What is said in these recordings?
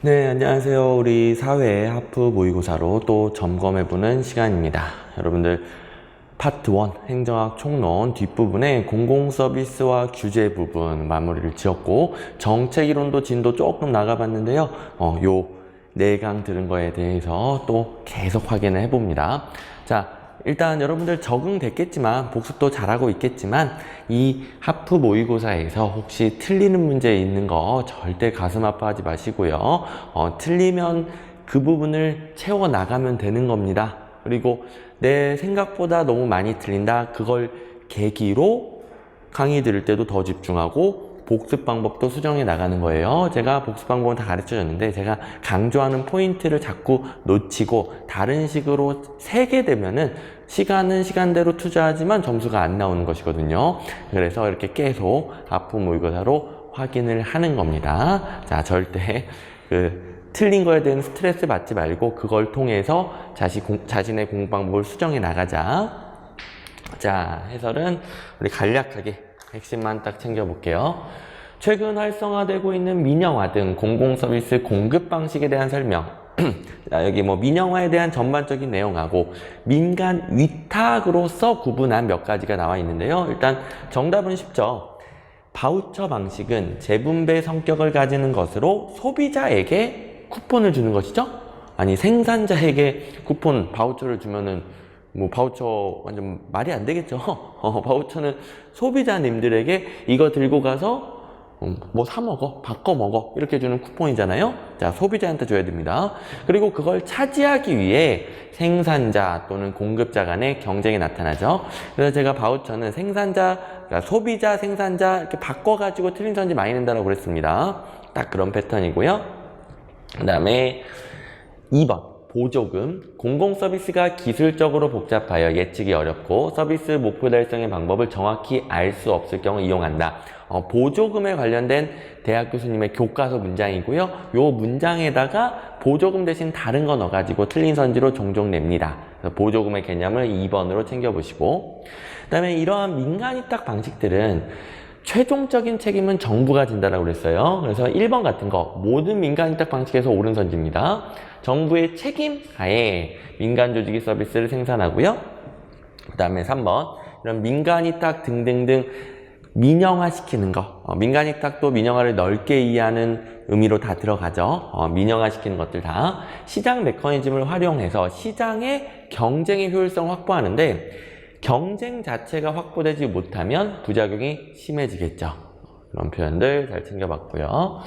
네, 안녕하세요. 우리 사회 하프 모의고사로 또 점검해보는 시간입니다. 여러분들, 파트 1 행정학 총론 뒷부분에 공공 서비스와 규제 부분 마무리를 지었고, 정책 이론도 진도 조금 나가봤는데요. 어, 요 내강 들은 거에 대해서 또 계속 확인을 해봅니다. 자, 일단 여러분들 적응됐겠지만 복습도 잘하고 있겠지만 이 하프 모의고사에서 혹시 틀리는 문제 있는 거 절대 가슴 아파하지 마시고요. 어, 틀리면 그 부분을 채워 나가면 되는 겁니다. 그리고 내 생각보다 너무 많이 틀린다. 그걸 계기로 강의 들을 때도 더 집중하고 복습 방법도 수정해 나가는 거예요. 제가 복습 방법은 다 가르쳐 줬는데 제가 강조하는 포인트를 자꾸 놓치고 다른 식으로 세게 되면은 시간은 시간대로 투자하지만 점수가 안 나오는 것이거든요. 그래서 이렇게 계속 아픈 모의고사로 확인을 하는 겁니다. 자, 절대 그 틀린 거에 대한 스트레스 받지 말고 그걸 통해서 자신, 공, 자신의 공부 방법을 수정해 나가자. 자, 해설은 우리 간략하게 핵심만 딱 챙겨볼게요. 최근 활성화되고 있는 민영화 등 공공서비스 공급 방식에 대한 설명. 자, 여기 뭐 민영화에 대한 전반적인 내용하고 민간 위탁으로서 구분한 몇 가지가 나와 있는데요. 일단 정답은 쉽죠. 바우처 방식은 재분배 성격을 가지는 것으로 소비자에게 쿠폰을 주는 것이죠. 아니 생산자에게 쿠폰 바우처를 주면은 뭐 바우처 완전 말이 안 되겠죠. 어, 바우처는 소비자님들에게 이거 들고 가서 뭐 사 먹어, 바꿔 먹어 이렇게 주는 쿠폰이잖아요. 자 소비자한테 줘야 됩니다. 그리고 그걸 차지하기 위해 생산자 또는 공급자 간의 경쟁이 나타나죠. 그래서 제가 바우처는 생산자, 그러니까 소비자, 생산자 이렇게 바꿔가지고 틀린 선지 많이 낸다고 그랬습니다. 딱 그런 패턴이고요. 그 다음에 2번. 보조금, 공공 서비스가 기술적으로 복잡하여 예측이 어렵고 서비스 목표 달성의 방법을 정확히 알 수 없을 경우 이용한다. 어, 보조금에 관련된 대학 교수님의 교과서 문장이고요. 요 문장에다가 보조금 대신 다른 거 넣어가지고 틀린 선지로 종종 냅니다. 보조금의 개념을 2번으로 챙겨보시고 그 다음에 이러한 민간위탁 방식들은 최종적인 책임은 정부가 진다라고 그랬어요. 그래서 1번 같은 거 모든 민간 위탁 방식에서 옳은 선지입니다. 정부의 책임 하에 민간 조직이 서비스를 생산하고요. 그 다음에 3번 이런 민간 위탁 등등등 민영화시키는 거 어, 민간 위탁도 민영화를 넓게 이해하는 의미로 다 들어가죠. 어, 민영화시키는 것들 다 시장 메커니즘을 활용해서 시장의 경쟁의 효율성을 확보하는데 경쟁 자체가 확보되지 못하면 부작용이 심해지겠죠. 그런 표현들 잘 챙겨봤고요.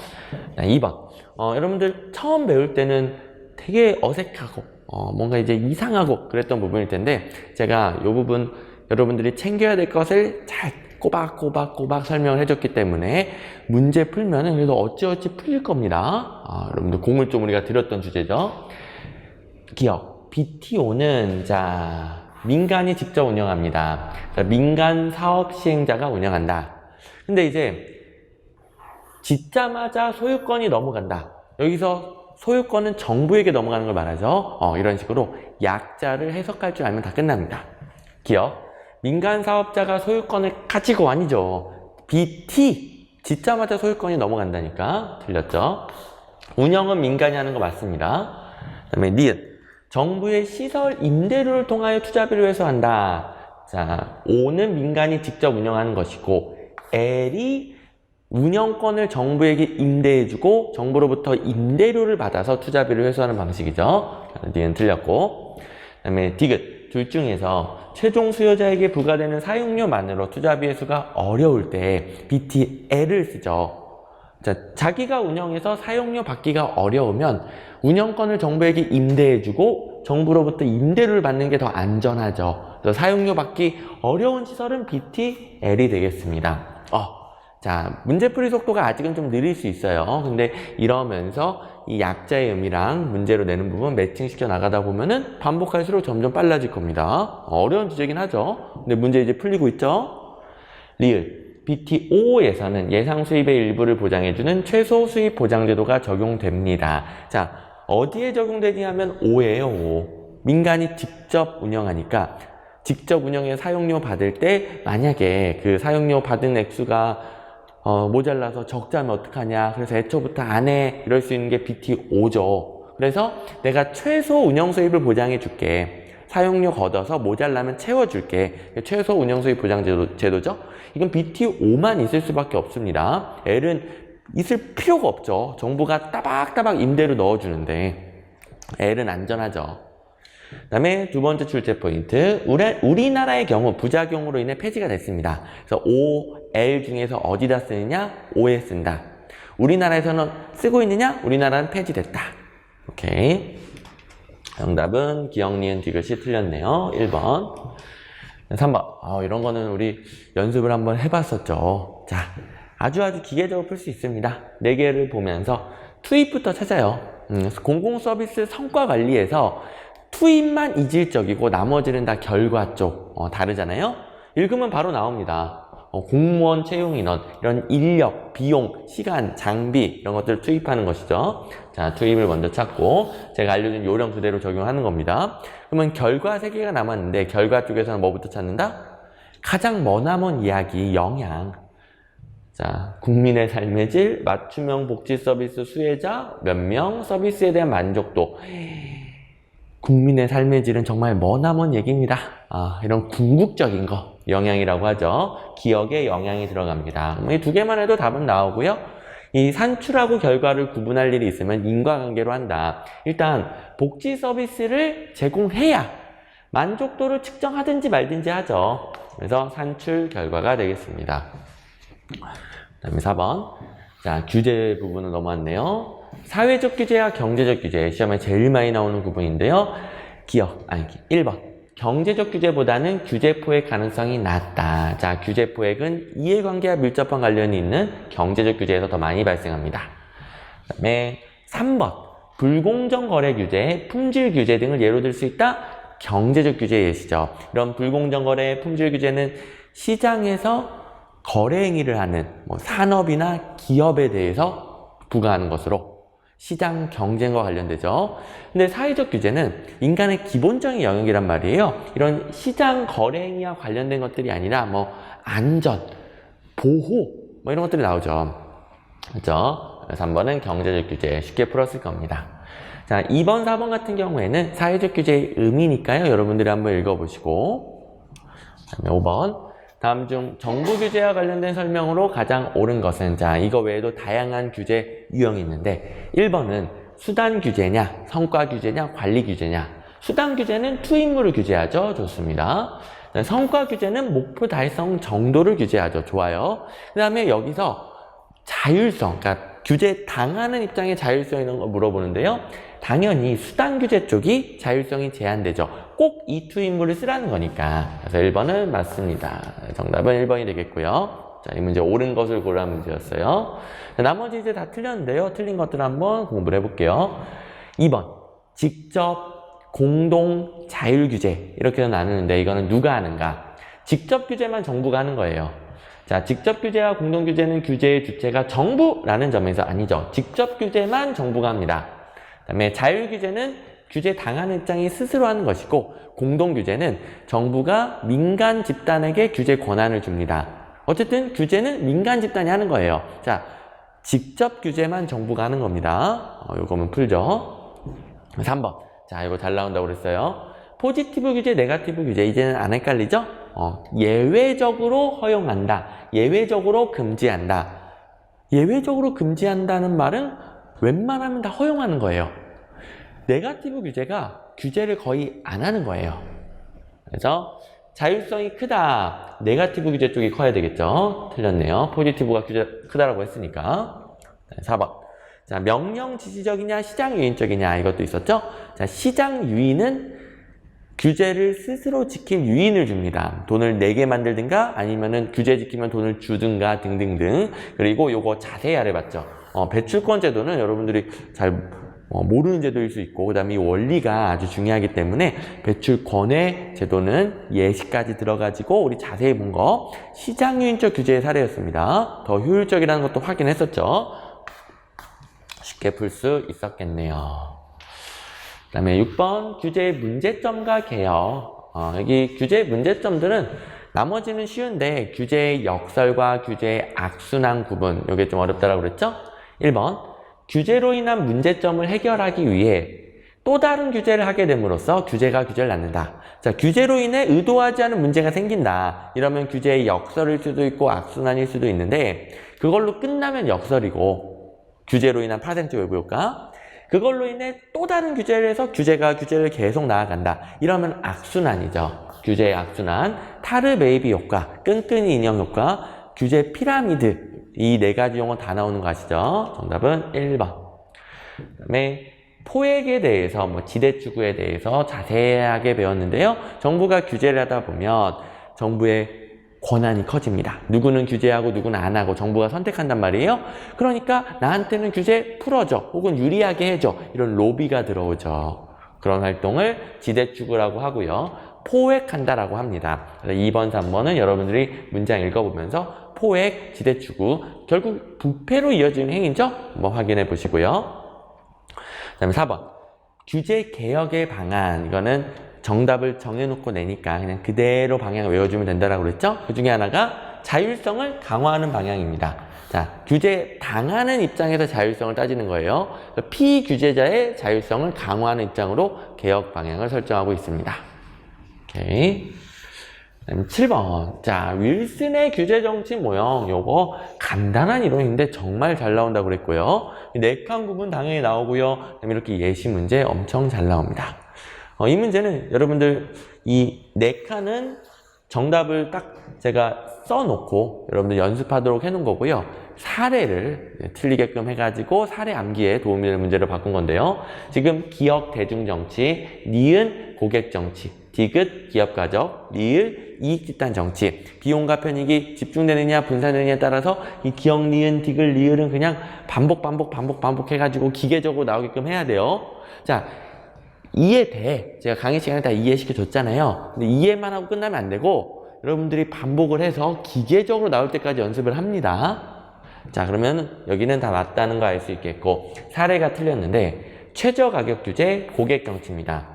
자, 2번. 어, 여러분들 처음 배울 때는 되게 어색하고 어, 뭔가 이제 이상하고 그랬던 부분일 텐데 제가 이 부분 여러분들이 챙겨야 될 것을 잘 꼬박꼬박꼬박 설명을 해줬기 때문에 문제 풀면은 그래도 어찌어찌 풀릴 겁니다. 아, 여러분들 공을 좀 우리가 들었던 주제죠. 기억. BTO는 자 민간이 직접 운영합니다. 자, 민간 사업 시행자가 운영한다. 근데 이제 짓자마자 소유권이 넘어간다. 여기서 소유권은 정부에게 넘어가는 걸 말하죠. 어, 이런 식으로 약자를 해석할 줄 알면 다 끝납니다. 기억. 민간 사업자가 소유권을 가지고 아니죠. BT. 짓자마자 소유권이 넘어간다니까. 틀렸죠. 운영은 민간이 하는 거 맞습니다. 그 다음에 니은. 정부의 시설 임대료를 통하여 투자비를 회수한다. 자, O는 민간이 직접 운영하는 것이고, L이 운영권을 정부에게 임대해주고 정부로부터 임대료를 받아서 투자비를 회수하는 방식이죠. 니은 틀렸고. 그 다음에 디귿. 둘 중에서 최종 수요자에게 부과되는 사용료만으로 투자비 회수가 어려울 때 BTL을 쓰죠. 자, 자기가 운영해서 사용료 받기가 어려우면 운영권을 정부에게 임대해주고 정부로부터 임대료를 받는 게 더 안전하죠. 그래서 사용료 받기 어려운 시설은 BTL이 되겠습니다. 어, 자, 문제풀이 속도가 아직은 좀 느릴 수 있어요. 근데 이러면서 이 약자의 의미랑 문제로 내는 부분 매칭시켜 나가다 보면은 반복할수록 점점 빨라질 겁니다. 어려운 주제긴 하죠. 근데 문제 이제 풀리고 있죠? 리을. BTO에서는 예상 수입의 일부를 보장해주는 최소 수입 보장제도가 적용됩니다. 자, 어디에 적용되냐 하면 5예요, 5. 민간이 직접 운영하니까 직접 운영해 사용료 받을 때 만약에 그 사용료 받은 액수가 어, 모자라서 적자면 어떡하냐. 그래서 애초부터 안 해. 이럴 수 있는 게 BT5죠. 그래서 내가 최소 운영 수입을 보장해 줄게. 사용료 걷어서 모자라면 채워줄게. 최소 운영 수입 보장 제도, 제도죠. 이건 BT5만 있을 수밖에 없습니다. L은 있을 필요가 없죠. 정부가 따박따박 임대로 넣어주는데 L은 안전하죠. 그 다음에 두 번째 출제 포인트 우리, 우리나라의 경우 부작용으로 인해 폐지가 됐습니다. 그래서 O, L 중에서 어디다 쓰느냐? O에 쓴다. 우리나라에서는 쓰고 있느냐? 우리나라는 폐지됐다. 오케이. 정답은 기억, 니은, 디귿이 틀렸네요. 1번. 3번. 아, 이런 거는 우리 연습을 한번 해봤었죠. 자, 아주 아주 기계적으로 풀 수 있습니다. 네 개를 보면서 투입부터 찾아요. 음, 공공 서비스 성과 관리에서 투입만 이질적이고 나머지는 다 결과 쪽 어, 다르잖아요. 읽으면 바로 나옵니다. 어, 공무원 채용 인원 이런 인력, 비용, 시간, 장비 이런 것들을 투입하는 것이죠. 자, 투입을 먼저 찾고 제가 알려준 요령 그대로 적용하는 겁니다. 그러면 결과 세 개가 남았는데 결과 쪽에서는 뭐부터 찾는다? 가장 머나먼 이야기, 영향. 자, 국민의 삶의 질, 맞춤형 복지 서비스 수혜자, 몇 명, 서비스에 대한 만족도. 국민의 삶의 질은 정말 머나먼 얘기입니다. 아, 이런 궁극적인 거, 영향이라고 하죠. 기억에 영향이 들어갑니다. 이 두 개만 해도 답은 나오고요. 이 산출하고 결과를 구분할 일이 있으면 인과관계로 한다. 일단, 복지 서비스를 제공해야 만족도를 측정하든지 말든지 하죠. 그래서 산출 결과가 되겠습니다. 그 다음에 4번. 자, 규제 부분은 넘어왔네요. 사회적 규제와 경제적 규제. 시험에 제일 많이 나오는 부분인데요. 기억, 아니, 1번. 경제적 규제보다는 규제 포획 가능성이 낮다. 자, 규제 포획은 이해관계와 밀접한 관련이 있는 경제적 규제에서 더 많이 발생합니다. 그 다음에 3번. 불공정 거래 규제, 품질 규제 등을 예로 들 수 있다. 경제적 규제 예시죠. 이런 불공정 거래, 품질 규제는 시장에서 거래 행위를 하는 뭐 산업이나 기업에 대해서 부과하는 것으로 시장 경쟁과 관련되죠. 근데 사회적 규제는 인간의 기본적인 영역이란 말이에요. 이런 시장 거래 행위와 관련된 것들이 아니라 뭐 안전, 보호 뭐 이런 것들이 나오죠. 그렇죠? 3번은 경제적 규제 쉽게 풀었을 겁니다. 자, 2번, 4번 같은 경우에는 사회적 규제의 의미니까요. 여러분들이 한번 읽어보시고 그다음에 5번 다음 중 정부 규제와 관련된 설명으로 가장 옳은 것은 자 이거 외에도 다양한 규제 유형이 있는데 1번은 수단 규제냐 성과 규제냐 관리 규제냐. 수단 규제는 투입물을 규제하죠. 좋습니다. 성과 규제는 목표 달성 정도를 규제하죠. 좋아요. 그 다음에 여기서 자율성 그러니까 규제 당하는 입장의 자율성 이런 거 물어보는데요 당연히 수단 규제 쪽이 자율성이 제한되죠. 꼭 이 투입물을 쓰라는 거니까. 그래서 1번은 맞습니다. 정답은 1번이 되겠고요. 자, 이 문제 옳은 것을 고르는 문제였어요. 자, 나머지 이제 다 틀렸는데요. 틀린 것들 한번 공부를 해볼게요. 2번. 직접, 공동, 자율 규제. 이렇게 나누는데 이거는 누가 하는가? 직접 규제만 정부가 하는 거예요. 자, 직접 규제와 공동 규제는 규제의 주체가 정부라는 점에서 아니죠. 직접 규제만 정부가 합니다. 그다음에 자율 규제는 규제 당하는 입장이 스스로 하는 것이고 공동 규제는 정부가 민간 집단에게 규제 권한을 줍니다. 어쨌든 규제는 민간 집단이 하는 거예요. 자, 직접 규제만 정부가 하는 겁니다. 어, 요거면 풀죠. 3번. 자, 이거 잘 나온다고 그랬어요. 포지티브 규제, 네가티브 규제. 이제는 안 헷갈리죠? 어, 예외적으로 허용한다. 예외적으로 금지한다. 예외적으로 금지한다는 말은 웬만하면 다 허용하는 거예요. 네가티브 규제가 규제를 거의 안 하는 거예요. 그래서 자율성이 크다. 네가티브 규제 쪽이 커야 되겠죠. 틀렸네요. 포지티브가 규제 크다라고 했으니까. 4번. 자, 명령 지시적이냐, 시장 유인적이냐, 이것도 있었죠? 자, 시장 유인은 규제를 스스로 지킬 유인을 줍니다. 돈을 내게 만들든가, 아니면은 규제 지키면 돈을 주든가, 등등등. 그리고 요거 자세히 알아봤죠. 어, 배출권 제도는 여러분들이 잘 어, 모르는 제도일 수 있고 그 다음에 이 원리가 아주 중요하기 때문에 배출권의 제도는 예시까지 들어가지고 우리 자세히 본 거 시장 유인적 규제의 사례였습니다. 더 효율적이라는 것도 확인했었죠. 쉽게 풀 수 있었겠네요. 그 다음에 6번 규제의 문제점과 개혁 어, 여기 규제의 문제점들은 나머지는 쉬운데 규제의 역설과 규제의 악순환 구분 이게 좀 어렵다라고 그랬죠? 1번 규제로 인한 문제점을 해결하기 위해 또 다른 규제를 하게 됨으로써 규제가 규제를 낳는다. 자, 규제로 인해 의도하지 않은 문제가 생긴다. 이러면 규제의 역설일 수도 있고 악순환일 수도 있는데 그걸로 끝나면 역설이고 규제로 인한 파생적 외부 효과 그걸로 인해 또 다른 규제를 해서 규제가 규제를 계속 나아간다. 이러면 악순환이죠. 규제의 악순환, 타르 베이비 효과, 끈끈이 인형 효과, 규제 피라미드 이 네 가지 용어 다 나오는 거 아시죠? 정답은 1번. 그 다음에 포획에 대해서 뭐 지대추구에 대해서 자세하게 배웠는데요. 정부가 규제를 하다 보면 정부의 권한이 커집니다. 누구는 규제하고 누구는 안 하고 정부가 선택한단 말이에요. 그러니까 나한테는 규제 풀어줘 혹은 유리하게 해줘 이런 로비가 들어오죠. 그런 활동을 지대추구라고 하고요. 포획한다라고 합니다. 그래서 2번, 3번은 여러분들이 문장 읽어보면서 포획, 지대추구 결국 부패로 이어지는 행위죠. 한번 확인해 보시고요. 그 다음에 4번 규제 개혁의 방안 이거는 정답을 정해놓고 내니까 그냥 그대로 방향을 외워주면 된다라고 그랬죠? 그 중에 하나가 자율성을 강화하는 방향입니다. 자, 규제 당하는 입장에서 자율성을 따지는 거예요. 피규제자의 자율성을 강화하는 입장으로 개혁 방향을 설정하고 있습니다. 오케이. 그다음에 7번. 자, 윌슨의 규제 정치 모형. 요거 간단한 이론인데 정말 잘 나온다고 그랬고요. 네칸 구분 당연히 나오고요. 이렇게 예시 문제 엄청 잘 나옵니다. 어, 이 문제는 여러분들 이 네 칸은 정답을 딱 제가 써놓고 여러분들 연습하도록 해놓은 거고요. 사례를 틀리게끔 해가지고 사례 암기에 도움이 되는 문제를 바꾼 건데요. 지금 기업 대중정치, 니은 고객정치, 디귿 기업가적, 리을 이익집단 정치, 비용과 편익이 집중되느냐 분산되느냐에 따라서 이 기억, 니은, 디귿, 리을은 그냥 반복, 반복, 반복, 반복 해가지고 기계적으로 나오게끔 해야 돼요. 자, 이해돼. 제가 강의 시간에 다 이해시켜 줬잖아요. 근데 이해만 하고 끝나면 안 되고 여러분들이 반복을 해서 기계적으로 나올 때까지 연습을 합니다. 자, 그러면 여기는 다 맞다는 거 알 수 있겠고 사례가 틀렸는데 최저 가격 규제 고객 정치입니다.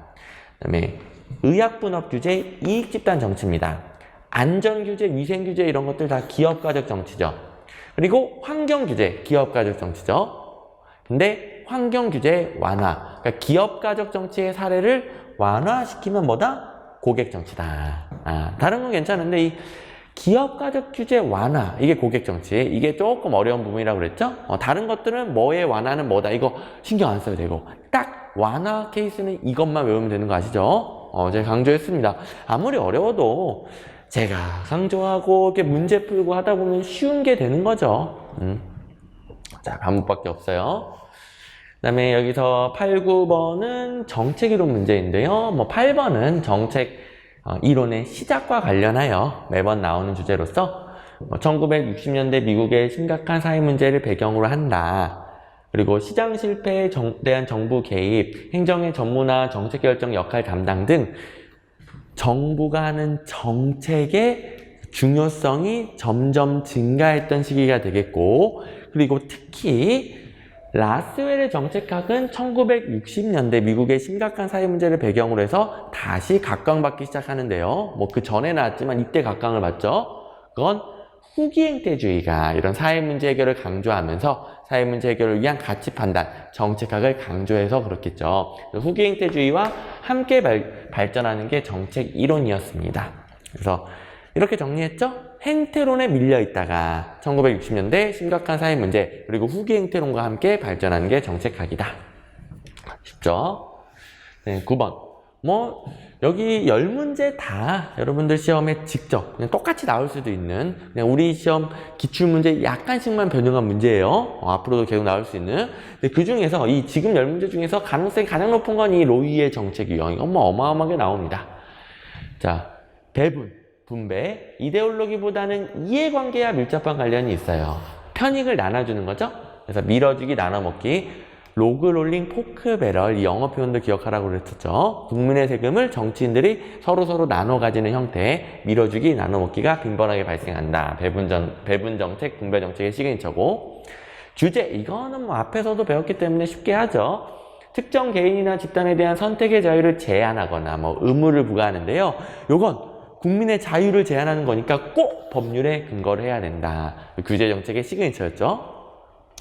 그다음에 의약 분업 규제 이익 집단 정치입니다. 안전 규제, 위생 규제 이런 것들 다 기업 가적 정치죠. 그리고 환경 규제 기업 가적 정치죠. 근데 환경 규제 완화, 그러니까 기업 가적 정치의 사례를 완화시키면 뭐다? 고객 정치다. 아, 다른 건 괜찮은데 이 기업 가적 규제 완화 이게 고객 정치 이게 조금 어려운 부분이라고 그랬죠? 어, 다른 것들은 뭐의 완화는 뭐다 이거 신경 안 써도 되고 딱 완화 케이스는 이것만 외우면 되는 거 아시죠? 어, 제가 강조했습니다. 아무리 어려워도 제가 강조하고 이렇게 문제 풀고 하다 보면 쉬운 게 되는 거죠. 음. 자, 반복밖에 없어요. 그 다음에 여기서 8, 9번은 정책 이론 문제인데요. 뭐 8번은 정책 어, 이론의 시작과 관련하여 매번 나오는 주제로서 1960년대 미국의 심각한 사회 문제를 배경으로 한다. 그리고 시장 실패에 정- 대한 정부 개입, 행정의 전문화, 정책 결정 역할 담당 등 정부가 하는 정책의 중요성이 점점 증가했던 시기가 되겠고, 그리고 특히 라스웰의 정책학은 1960년대 미국의 심각한 사회 문제를 배경으로 해서 다시 각광받기 시작하는데요. 뭐 그 전에 나왔지만 이때 각광을 받죠. 그건 후기 행태주의가 이런 사회 문제 해결을 강조하면서 사회 문제 해결을 위한 가치 판단, 정책학을 강조해서 그렇겠죠. 후기 행태주의와 함께 발, 발전하는 게 정책 이론이었습니다. 그래서 이렇게 정리했죠? 행태론에 밀려 있다가 1960년대 심각한 사회 문제 그리고 후기 행태론과 함께 발전하는 게 정책학이다. 쉽죠? 네, 9번. 뭐 여기 열 문제 다 여러분들 시험에 직접 그냥 똑같이 나올 수도 있는 그냥 우리 시험 기출 문제 약간씩만 변형한 문제예요. 어, 앞으로도 계속 나올 수 있는. 근데 그 중에서 이 지금 열 문제 중에서 가능성이 가장 높은 건 이 로이의 정책 유형. 이건 뭐 어마어마하게 나옵니다. 자, 배분, 분배, 이데올로기보다는 이해관계와 밀접한 관련이 있어요. 편익을 나눠주는 거죠. 그래서 밀어주기, 나눠먹기. 로그 롤링 포크 배럴 이 영어 표현도 기억하라고 그랬었죠. 국민의 세금을 정치인들이 서로 서로 나눠 가지는 형태 밀어주기 나눠 먹기가 빈번하게 발생한다. 배분전 배분 정책, 분배 정책의 시그니처고 규제 이거는 뭐 앞에서도 배웠기 때문에 쉽게 하죠. 특정 개인이나 집단에 대한 선택의 자유를 제한하거나 뭐 의무를 부과하는데요. 요건 국민의 자유를 제한하는 거니까 꼭 법률에 근거를 해야 된다. 규제 정책의 시그니처였죠.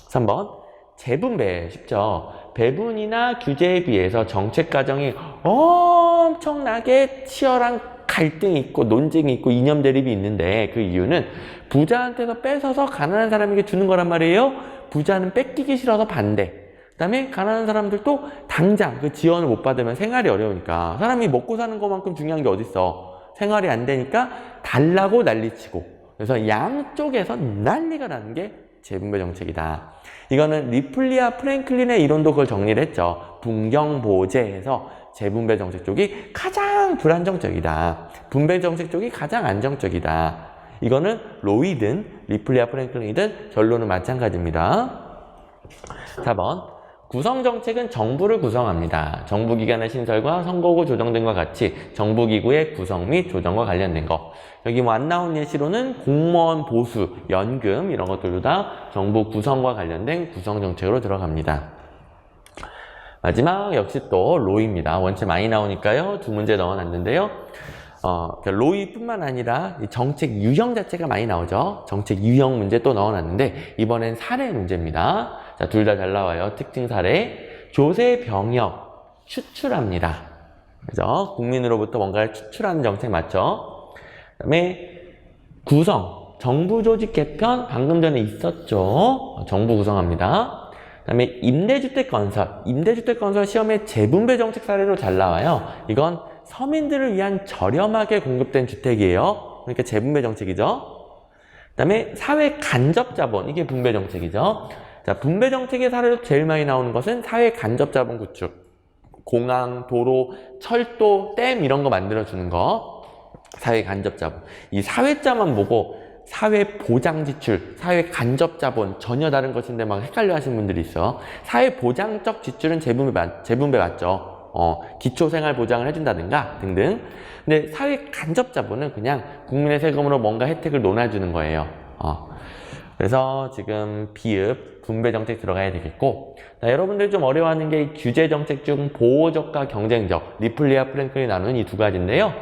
3번 재분배 쉽죠. 배분이나 규제에 비해서 정책 과정이 엄청나게 치열한 갈등이 있고 논쟁이 있고 이념 대립이 있는데 그 이유는 부자한테서 뺏어서 가난한 사람에게 주는 거란 말이에요. 부자는 뺏기기 싫어서 반대. 그다음에 가난한 사람들도 당장 그 지원을 못 받으면 생활이 어려우니까 사람이 먹고 사는 것만큼 중요한 게 어딨어. 생활이 안 되니까 달라고 난리치고 그래서 양쪽에서 난리가 나는 게 재분배 정책이다. 이거는 리플리아 프랭클린의 이론도 그걸 정리를 했죠. 분경보제해서 재분배 정책 쪽이 가장 불안정적이다. 분배 정책 쪽이 가장 안정적이다. 이거는 로이든 리플리아 프랭클린이든 결론은 마찬가지입니다. 4번 구성정책은 정부를 구성합니다. 정부기관의 신설과 선거구 조정 등과 같이 정부기구의 구성 및 조정과 관련된 거. 여기 뭐 안 나온 예시로는 공무원 보수, 연금 이런 것들도 다 정부 구성과 관련된 구성정책으로 들어갑니다. 마지막 역시 또 로이입니다. 원체 많이 나오니까요. 두 문제 넣어놨는데요. 어, 그러니까 로이뿐만 아니라 이 정책 유형 자체가 많이 나오죠. 정책 유형 문제 또 넣어놨는데 이번엔 사례 문제입니다. 자, 둘 다 잘 나와요. 특징 사례. 조세 병역 추출합니다. 그죠? 국민으로부터 뭔가를 추출하는 정책 맞죠? 그 다음에 구성. 정부 조직 개편 방금 전에 있었죠. 어, 정부 구성합니다. 그 다음에 임대주택 건설. 임대주택 건설 시험에 재분배 정책 사례로 잘 나와요. 이건 서민들을 위한 저렴하게 공급된 주택이에요. 그러니까 재분배 정책이죠. 그 다음에 사회 간접 자본. 이게 분배 정책이죠. 자, 분배 정책의 사례로 제일 많이 나오는 것은 사회 간접 자본 구축. 공항, 도로, 철도, 댐 이런 거 만들어주는 거. 사회 간접 자본. 이 사회자만 보고 사회 보장 지출, 사회 간접 자본 전혀 다른 것인데 막 헷갈려 하시는 분들이 있어. 사회 보장적 지출은 재분배, 맞- 재분배 맞죠? 어, 기초 생활 보장을 해준다든가 등등. 근데 사회 간접 자본은 그냥 국민의 세금으로 뭔가 혜택을 논아주는 거예요. 어. 그래서 지금 비읍 분배 정책 들어가야 되겠고 자, 여러분들 좀 어려워하는 게이 규제 정책 중 보호적과 경쟁적 리플리아 프랭클이 나누는 이두 가지인데요.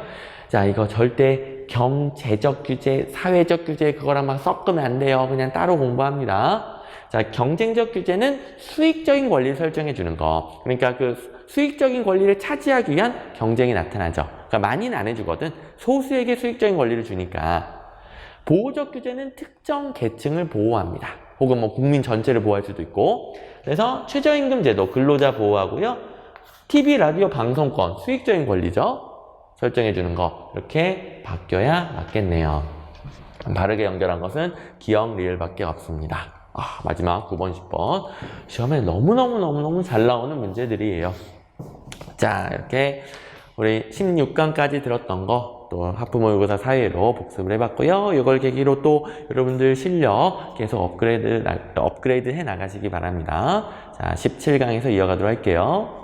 자 이거 절대 경제적 규제, 사회적 규제 그거랑 막 섞으면 안 돼요. 그냥 따로 공부합니다. 자 경쟁적 규제는 수익적인 권리를 설정해 주는 거. 그러니까 그 수익적인 권리를 차지하기 위한 경쟁이 나타나죠. 그러니까 많이는 안 해주거든. 소수에게 수익적인 권리를 주니까. 보호적 규제는 특정 계층을 보호합니다. 혹은 뭐 국민 전체를 보호할 수도 있고. 그래서 최저임금 제도 근로자 보호하고요. TV, 라디오, 방송권 수익적인 권리죠. 설정해 주는 거 이렇게 바뀌어야 맞겠네요. 바르게 연결한 것은 기억 리을 밖에 없습니다. 아, 마지막 9번, 10번 시험에 너무너무너무너무 잘 나오는 문제들이에요. 자, 이렇게 우리 16강까지 들었던 거 또 하프 모의고사 사이로 복습을 해봤고요. 이걸 계기로 또 여러분들 실력 계속 업그레이드, 나- 업그레이드 해 나가시기 바랍니다. 자, 17강에서 이어가도록 할게요.